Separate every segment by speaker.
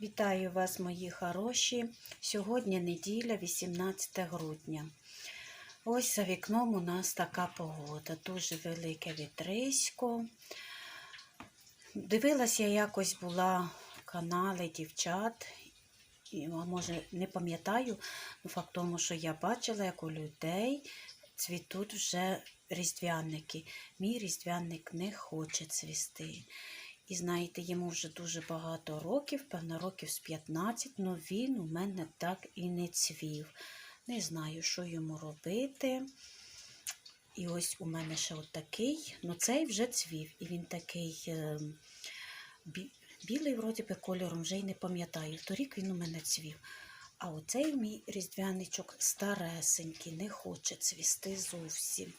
Speaker 1: Вітаю вас, мої хороші. Сьогодні неділя, 18 грудня. Ось за вікном у нас така погода. Дуже велике вітрисько. Дивилася я якось була канали дівчат. І, може, не пам'ятаю, ну, факт тому, що я бачила, як у людей цвітуть вже різдвяники. Мій різдвяник не хоче цвісти. І знаєте, йому вже дуже багато років, певно, років з 15, але він у мене так і не цвів. Не знаю, що йому робити. І ось у мене ще от такий, ну цей вже цвів. І він такий е, бі- білий, вроді би, кольором, вже й не пам'ятаю. Торік він у мене цвів. А оцей мій різдвяничок старесенький, не хоче цвісти зовсім.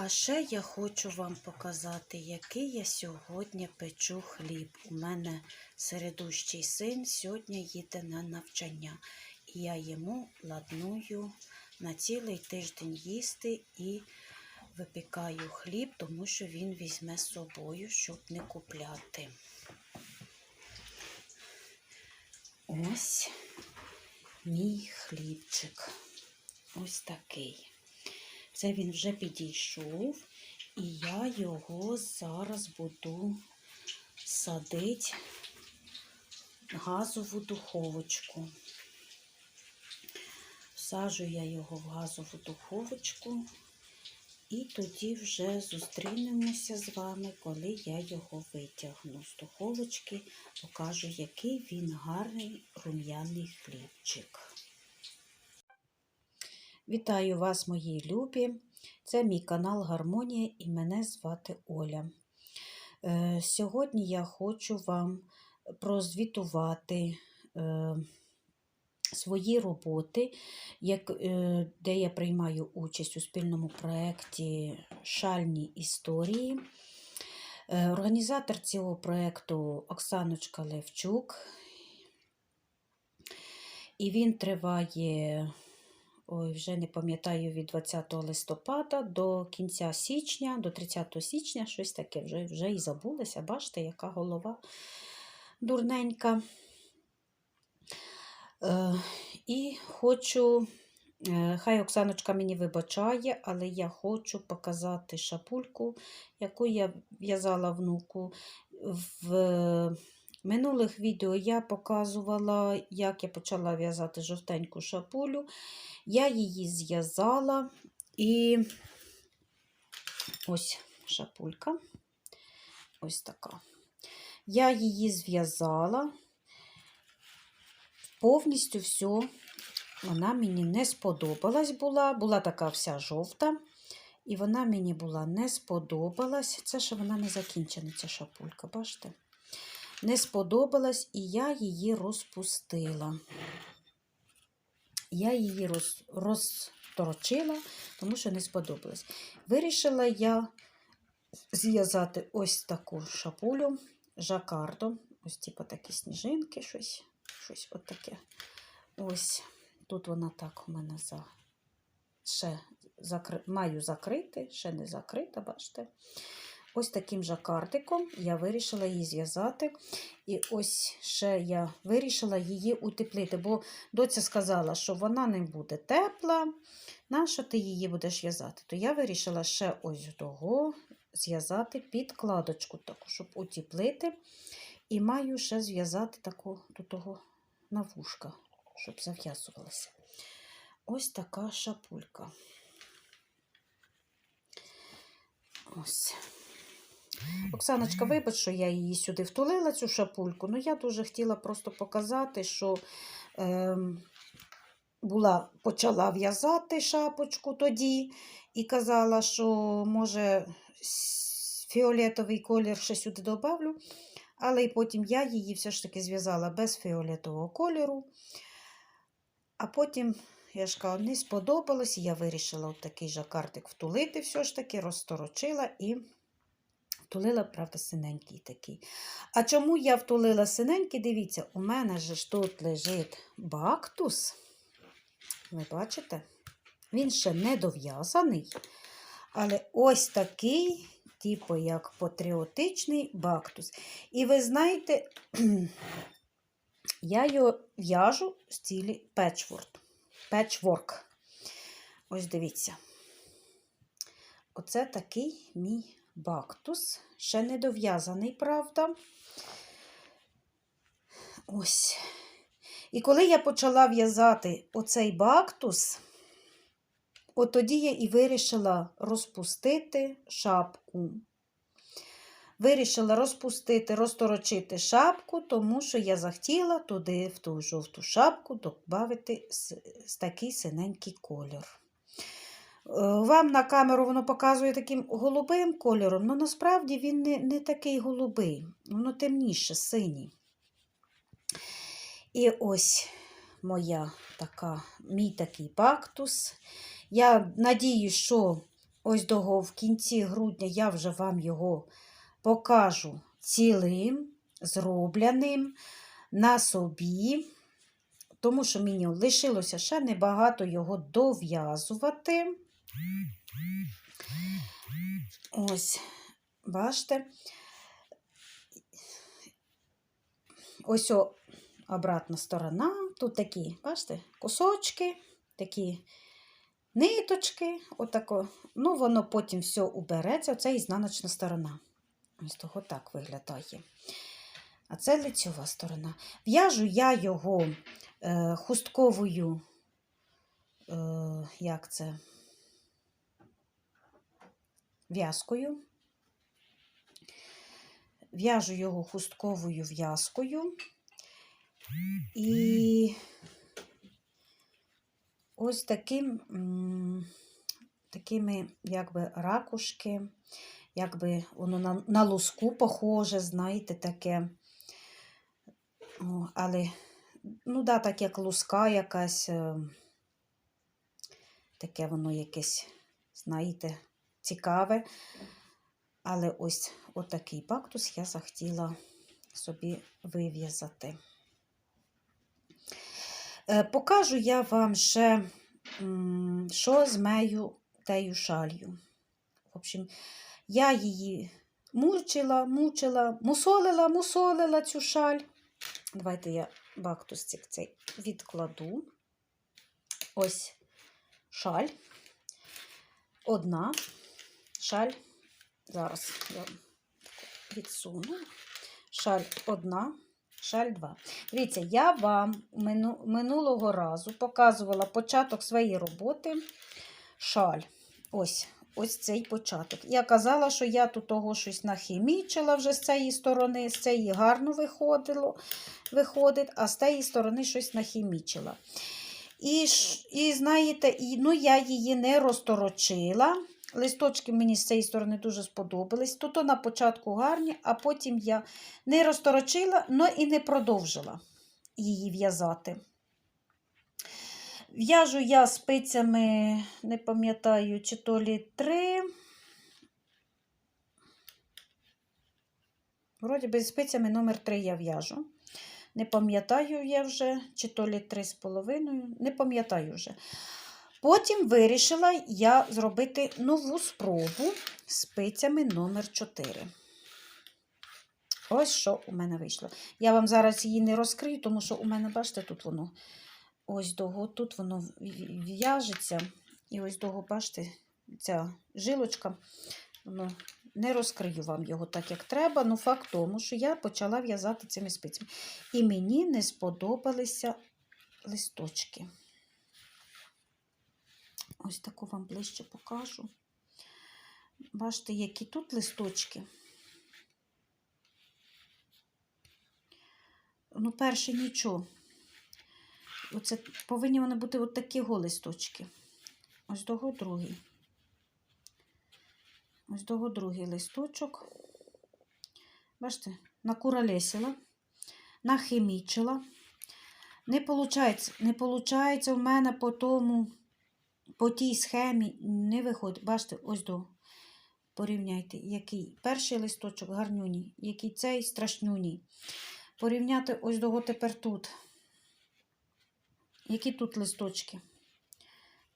Speaker 1: А ще я хочу вам показати, який я сьогодні печу хліб. У мене середущий син сьогодні їде на навчання. І я йому ладную на цілий тиждень їсти і випікаю хліб, тому що він візьме з собою, щоб не купляти. Ось мій хлібчик. Ось такий. Це він вже підійшов, і я його зараз буду садити газову духовочку. Всаджу я його в газову духовочку, і тоді вже зустрінемося з вами, коли я його витягну з духовочки, покажу, який він гарний рум'яний хлібчик. Вітаю вас, мої любі! Це мій канал Гармонія і мене звати Оля. Е, Сьогодні я хочу вам прозвітувати е, свої роботи, е, де я приймаю участь у спільному проєкті Шальні історії. Організатор цього проєкту Оксаночка Левчук. І він триває ой, вже не пам'ятаю, від 20 листопада до кінця січня, до 30 січня, щось таке вже, вже і забулося. Бачите, яка голова дурненька. Е, і хочу, е, хай Оксаночка мені вибачає, але я хочу показати шапульку, яку я в'язала внуку. В минулих відео я показувала, як я почала в'язати жовтеньку шапулю. Я її зв'язала і ось шапулька. Ось така. Я її зв'язала. Повністю все, вона мені не сподобалась була. Була така вся жовта. І вона мені була не сподобалась. Це ще вона не закінчена, ця шапулька, бачите? Не сподобалась, і я її розпустила. Я її роз, розторочила, тому що не сподобалось. Вирішила я зв'язати ось таку шапулю жакардо. Ось, типу, такі сніжинки, щось, щось отаке. Ось тут вона так у мене за ще закри... маю закрити, ще не закрита, бачите. Ось таким жакардиком я вирішила її зв'язати. І ось ще я вирішила її утеплити, бо доця сказала, що вона не буде тепла. Нащо ти її будеш в'язати? То я вирішила ще ось того зв'язати підкладочку, таку, щоб утеплити. І маю ще зв'язати таку до того на вушка, щоб зав'язувалася. Ось така шапулька. Ось. Оксаночка, вибач, що я її сюди втулила, цю шапульку. Ну, я дуже хотіла просто показати, що е, була, почала в'язати шапочку тоді і казала, що, може, фіолетовий колір ще сюди добавлю. Але і потім я її все ж таки зв'язала без фіолетового кольору. А потім, я ж кажу, не сподобалось, і я вирішила от такий жакартик втулити, все ж таки, розторочила і втулила, правда, синенький такий. А чому я втулила синенький? Дивіться, у мене ж тут лежить бактус. Ви бачите? Він ще не дов'язаний. Але ось такий, типу, як патріотичний бактус. І ви знаєте, Я його в'яжу в стілі печворк. Печворк. Ось дивіться. Оце такий мій бактус. Ще не дов'язаний, правда. Ось. І коли я почала в'язати оцей бактус, от тоді я і вирішила розпустити шапку. Вирішила розпустити, розторочити шапку, тому що я захотіла туди, в ту жовту шапку, додати такий синенький кольор. Е, Вам на камеру воно показує таким голубим кольором, але насправді він не, не такий голубий, воно темніше, синій. І ось моя така, мій такий бактус. Я надію, що ось того в кінці грудня я вже вам його покажу цілим, зробленим на собі, тому що мені лишилося ще небагато його дов'язувати. Ось, бачите. Ось о, обратна сторона. Тут такі, бачите, кусочки, такі ниточки, отако. Ну, воно потім все убереться. Оце ізнаночна сторона. Ось того так виглядає. А це лицьова сторона. В'яжу я його е, хустковою, е, як це, в'язкою. В'яжу його хустковою в'язкою. І ось таким, такими, якби, ракушки, якби воно на, на луску похоже, знаєте, таке. Але, ну да, так як луска якась, е, таке воно якесь, знаєте, цікаве. Але ось отакий бактус я захотіла собі вив'язати. Е, Покажу я вам ще, що з моєю тею шалью. В общем, я її мучила, мучила, мусолила, мусолила цю шаль. Давайте я бактусик цей відкладу. Ось шаль. Одна шаль. Зараз я відсуну. Шаль одна, шаль два. Дивіться, я вам минулого разу показувала початок своєї роботи. Шаль. Ось. Ось цей початок. Я казала, що я тут того щось нахімічила вже з цієї сторони, з цієї гарно виходило, виходить, а з тієї сторони щось нахімічила. І, і знаєте, і, ну, я її не розторочила. Листочки мені з цієї сторони дуже сподобались. Тут на початку гарні, а потім я не розторочила, але і не продовжила її в'язати. В'яжу я спицями, не пам'ятаю, чи то лі три. Вроді би спицями номер 3 я в'яжу. Не пам'ятаю я вже, чи то лі три з половиною, не пам'ятаю вже. Потім вирішила я зробити нову спробу спицями номер 4. Ось що у мене вийшло. Я вам зараз її не розкрию, тому що у мене, бачите, тут воно ось того, тут воно в'яжеться. І ось того, бачите, ця жилочка, воно не розкрию вам його так, як треба. Ну, факт тому, що я почала в'язати цими спицями. І мені не сподобалися листочки. Ось таку вам ближче покажу. Бачите, які тут листочки. Ну, перше нічого. Оце повинні вони бути от такі листочки. Ось того другий. Ось того другий листочок. Бачите, накуралесила, нахимічила. Не виходить, не виходить у мене по тому, по тій схемі не виходить. Бачите, ось до. Порівняйте, який перший листочок гарнюній, який цей страшнюній. Порівняти ось того тепер тут. Які тут листочки?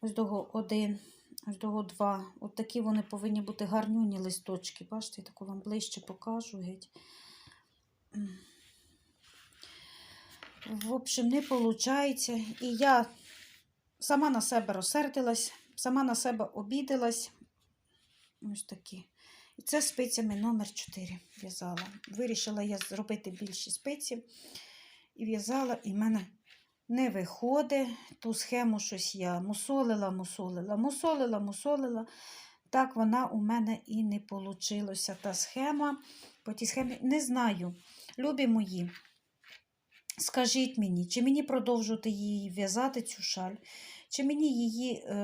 Speaker 1: Ось того один, ось того два. От такі вони повинні бути гарнюні листочки. Бачите, я таку вам ближче покажу геть. В общем, не виходить. І я сама на себе розсердилась, сама на себе обідалась. Ось такі. І це спицями номер 4 в'язала. Вирішила я зробити більші спиці. І в'язала, і в мене не виходить. Ту схему щось я мусолила, мусолила, мусолила, мусолила. Так вона у мене і не вийшла. Та схема. По тій схемі не знаю. Любі мої. Скажіть мені, чи мені продовжувати її в'язати цю шаль, чи мені її е,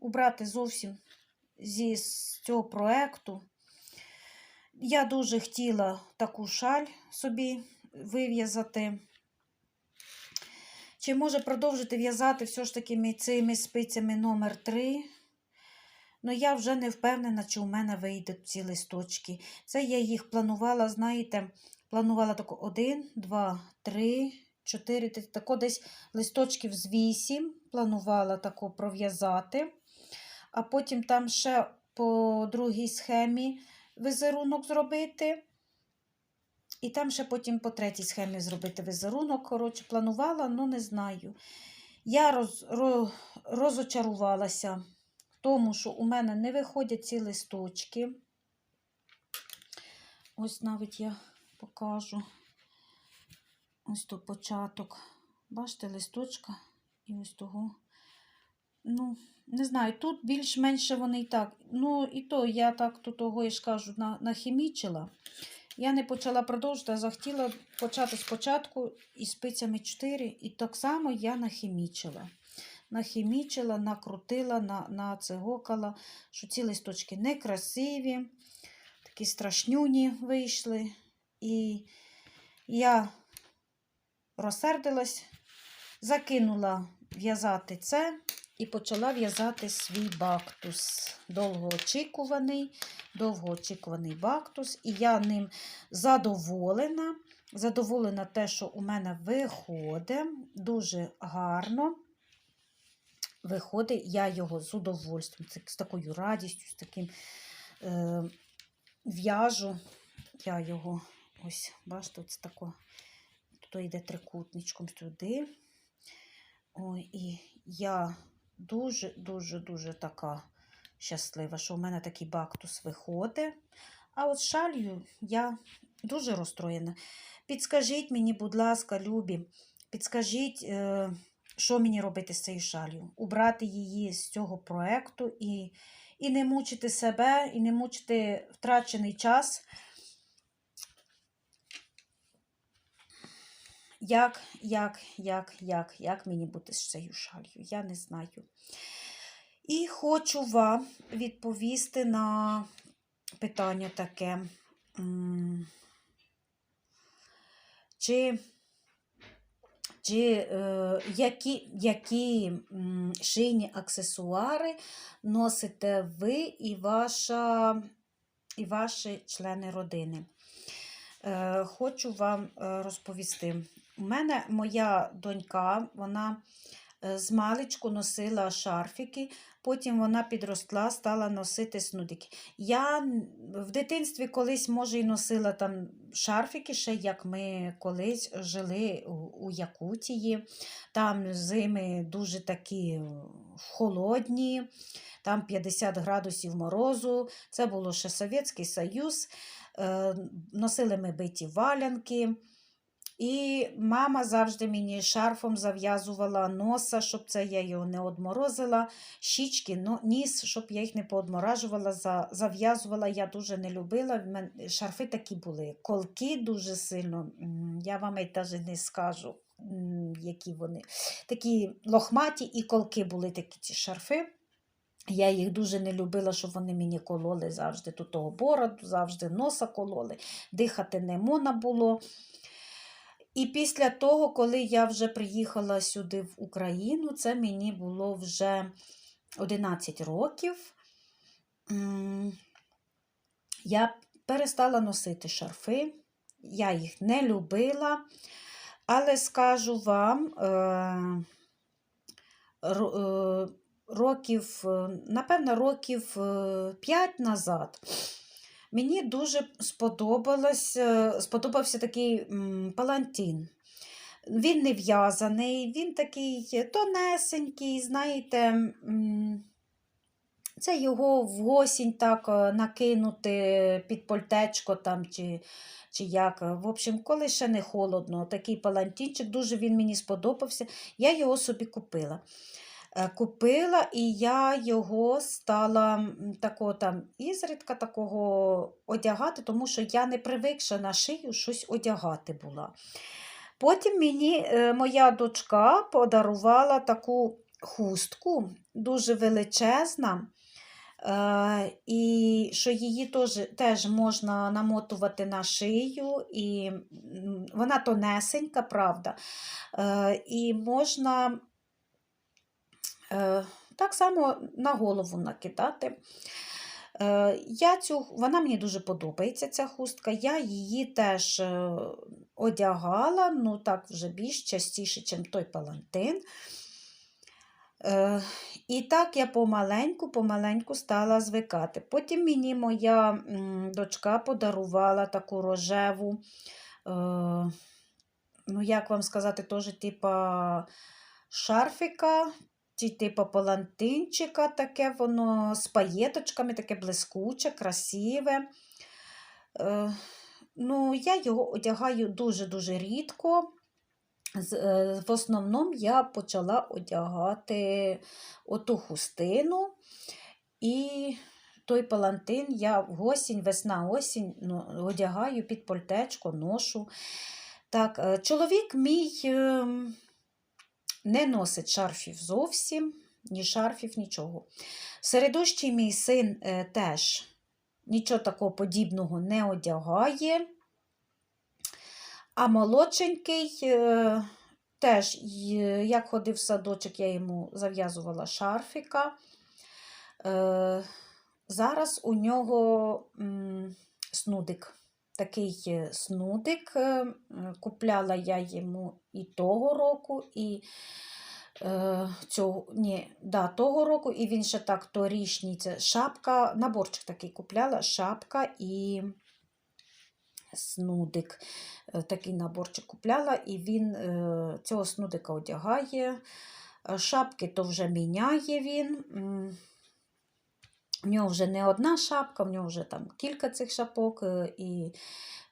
Speaker 1: убрати зовсім зі з цього проекту. Я дуже хотіла таку шаль собі вив'язати. Чи може продовжити в'язати все ж таки цими спицями номер 3 Ну, я вже не впевнена, чи у мене вийдуть ці листочки. Це я їх планувала, знаєте, планувала тако 1, 2, 3, 4, тако десь листочків з 8 планувала тако пров'язати. А потім там ще по другій схемі візерунок зробити. І там ще потім по третій схемі зробити візерунок. Коротше, планувала, ну не знаю. Я роз, ро, розочарувалася тому, що у мене не виходять ці листочки. Ось навіть я покажу ось то початок. Бачите, листочка і ось того. Ну, не знаю, тут більш-менше вони і так. Ну, і то я так то того, я ж кажу, на, нахімічила. Я не почала продовжувати, а захотіла почати спочатку із спицями 4, і так само я нахімічила. Нахімічила, накрутила, на, нацегокала, що ці листочки некрасиві, такі страшнюні вийшли. І я розсердилась, закинула в'язати це і почала в'язати свій бактус. Довгоочікуваний, довгоочікуваний бактус. І я ним задоволена. Задоволена те, що у мене виходить дуже гарно. Виходить, я його з удовольствием, з такою радістю, з таким е, в'яжу. Я його, ось, бачите, ось тако, тут йде трикутничком сюди. Ой, і я дуже-дуже-дуже така щаслива, що у мене такий бактус виходить. А от шалью я дуже розстроєна. Підскажіть мені, будь ласка, любі, підскажіть, е, що мені робити з цією шалью? Убрати її з цього проєкту і, і не мучити себе, і не мучити втрачений час. Як, як, як, як, як мені бути з цією шалью? Я не знаю. І хочу вам відповісти на питання таке. Чи, чи е, які, які шийні аксесуари носите ви і, ваша, і ваші члени родини? Е, Хочу вам е, розповісти. У мене моя донька, вона е, з маличку носила шарфіки, потім вона підросла, стала носити снудики. Я в дитинстві колись, може, і носила там шарфіки, ще як ми колись жили у, Якутії. Там зими дуже такі холодні, там 50 градусів морозу. Це було ще Совєтський Союз. Е, Носили ми биті валянки. І мама завжди мені шарфом зав'язувала носа, щоб це я його не одморозила. Щічки, ніс, щоб я їх не поодморажувала, зав'язувала. Я дуже не любила. Шарфи такі були. Колки дуже сильно. Я вам навіть не скажу, які вони. Такі лохматі і колки були такі ці шарфи. Я їх дуже не любила, щоб вони мені кололи завжди тут того бороду, завжди носа кололи, дихати не можна було. І після того, коли я вже приїхала сюди в Україну, це мені було вже 11 років. Я перестала носити шарфи, я їх не любила, але скажу вам, е, е, років, е, напевно, років 5 назад. Мені дуже сподобалось, е, сподобався такий м, палантин. Він не в'язаний, він такий тонесенький, знаєте, це його в осінь так е, накинути під пальтечко там чи, чи як. В общем, коли ще не холодно, такий палантинчик, дуже він мені сподобався. Я його собі купила. Е, Купила і я його стала м, такого там ізрідка такого одягати, тому що я не привикша на шию щось одягати була. Потім мені е, моя дочка подарувала таку хустку, дуже величезна, е, і що її теж, теж можна намотувати на шию, і вона тонесенька, правда. І можна так само на голову накидати. Е, Я цю, вона мені дуже подобається, ця хустка. Я її теж е, одягала, ну так вже більш частіше, ніж той палантин. Е, І так я помаленьку, помаленьку стала звикати. Потім мені моя дочка подарувала таку рожеву, е, ну як вам сказати, теж типа шарфіка, чи типу палантинчика, таке воно з паєточками, таке блискуче, красиве. Е, ну, я його одягаю дуже-дуже рідко. Е, В основному я почала одягати оту хустину. І той палантин я осінь, весна, осінь ну, одягаю під пальтечко, ношу. Так, е, чоловік мій ем, не носить шарфів зовсім, ні шарфів, нічого. Середущий мій син е, теж нічого такого подібного не одягає. А молодшенький е, теж, як ходив в садочок, я йому зав'язувала шарфіка. Е, Зараз у нього снудик. Такий е, снудик. е, Купляла я йому і того року, і е, цього, ні, да, того року, і він ще так торішній. Це шапка, наборчик такий купляла, шапка і снудик. Такий наборчик купляла, і він цього снудика одягає. Шапки то вже міняє він. В нього вже не одна шапка, в нього вже там кілька цих шапок. е, І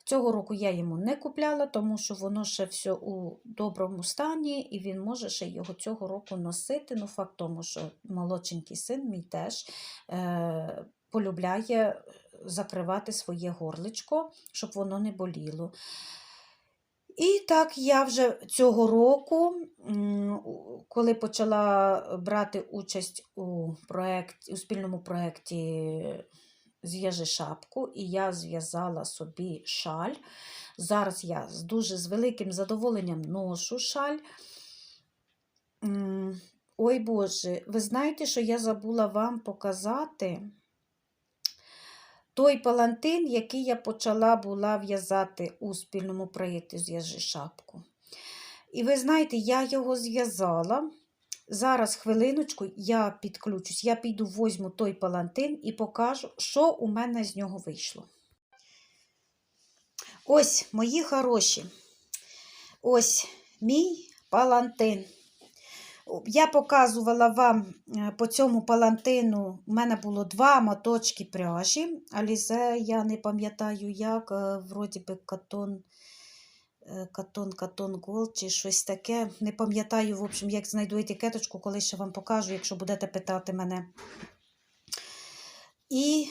Speaker 1: цього року я йому не купляла, тому що воно ще все у доброму стані, і він може ще його цього року носити. Ну, факт тому, що молодшенький син мій теж е, полюбляє закривати своє горличко, щоб воно не боліло. І так я вже цього року, коли почала брати участь у, проєкті, у спільному проєкті Зв'яжи шапку, і я зв'язала собі шаль. Зараз я з дуже з великим задоволенням ношу шаль. Ой Боже, ви знаєте, що я забула вам показати той палантин, який я почала була в'язати у спільному проєкті «Зв'яжи шапку. І ви знаєте, я його зв'язала. Зараз хвилиночку я підключусь, я піду возьму той палантин і покажу, що у мене з нього вийшло. Ось, мої хороші. Ось мій палантин. Я показувала вам е, по цьому палантину, у мене було два моточки пряжі. Алізе, я не пам'ятаю, як, е, вроді би катон, е, катон, катон гол чи щось таке. Не пам'ятаю, в общем, як знайду етикеточку, коли ще вам покажу, якщо будете питати мене. І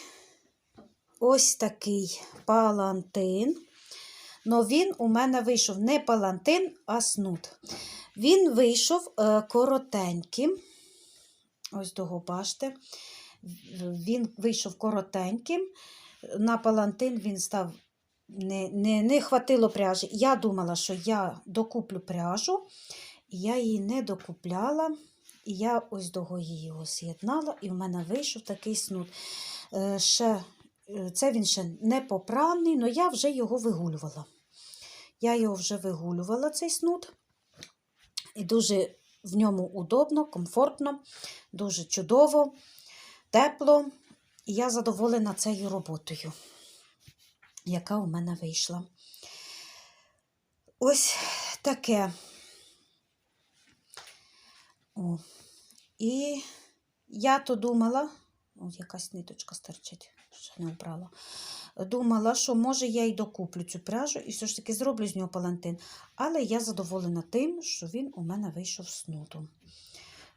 Speaker 1: ось такий палантин. Но він у мене вийшов не палантин, а снуд. Він вийшов е, коротеньким. Ось того бачите. Він вийшов коротеньким. На палантин він став не, не, не хватило пряжі. Я думала, що я докуплю пряжу, я її не докупляла. І я ось того її з'єднала, і в мене вийшов такий снуд. Е, ще, е, це він ще не попраний, але я вже його вигулювала. Я його вже вигулювала, цей снуд. І дуже в ньому удобно, комфортно, дуже чудово, тепло. І я задоволена цією роботою, яка у мене вийшла. Ось таке. О. І я то думала, о, якась ниточка стерчить, ще не обрала. Думала, що може я й докуплю цю пряжу і все ж таки зроблю з нього палантин. Але я задоволена тим, що він у мене вийшов з нуту.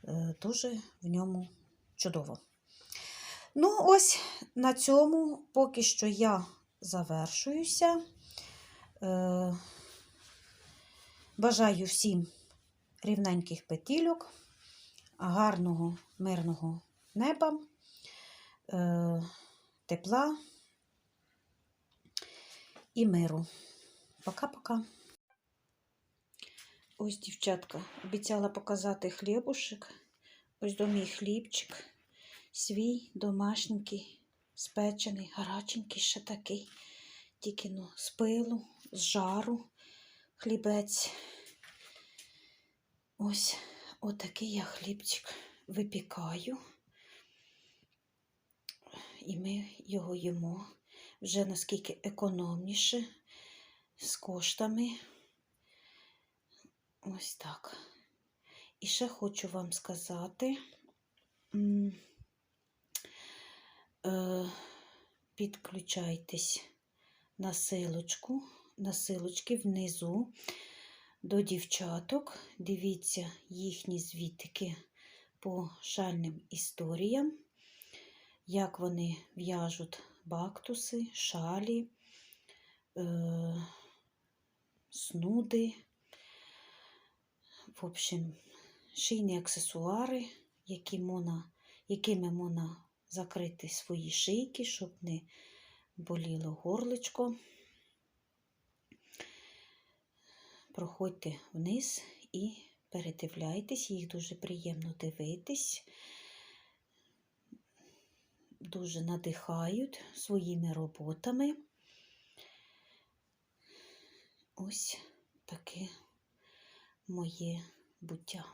Speaker 1: Е, Дуже в ньому чудово. Ну, ось на цьому поки що я завершуюся. Е, Бажаю всім рівненьких петільок, гарного, мирного неба, е, тепла і миру. Пока-пока. Ось, дівчатка, обіцяла показати хлібушек. Ось до мій хлібчик. Свій домашній, спечений, гараченький ще такий. Тільки ну, з пилу, з жару хлібець. Ось отакий я хлібчик випікаю. І ми його їмо вже наскільки економніше, з коштами. Ось так. І ще хочу вам сказати, е, підключайтесь на силочку, на силочки внизу до дівчаток. Дивіться їхні звітики по шальним історіям, як вони в'яжуть бактуси, шалі, е, снуди. В общем, шийні аксесуари, які можна, якими можна закрити свої шийки, щоб не боліло горличко. Проходьте вниз і передивляйтесь, їх дуже приємно дивитись, дуже надихають своїми роботами. Ось таке моє буття.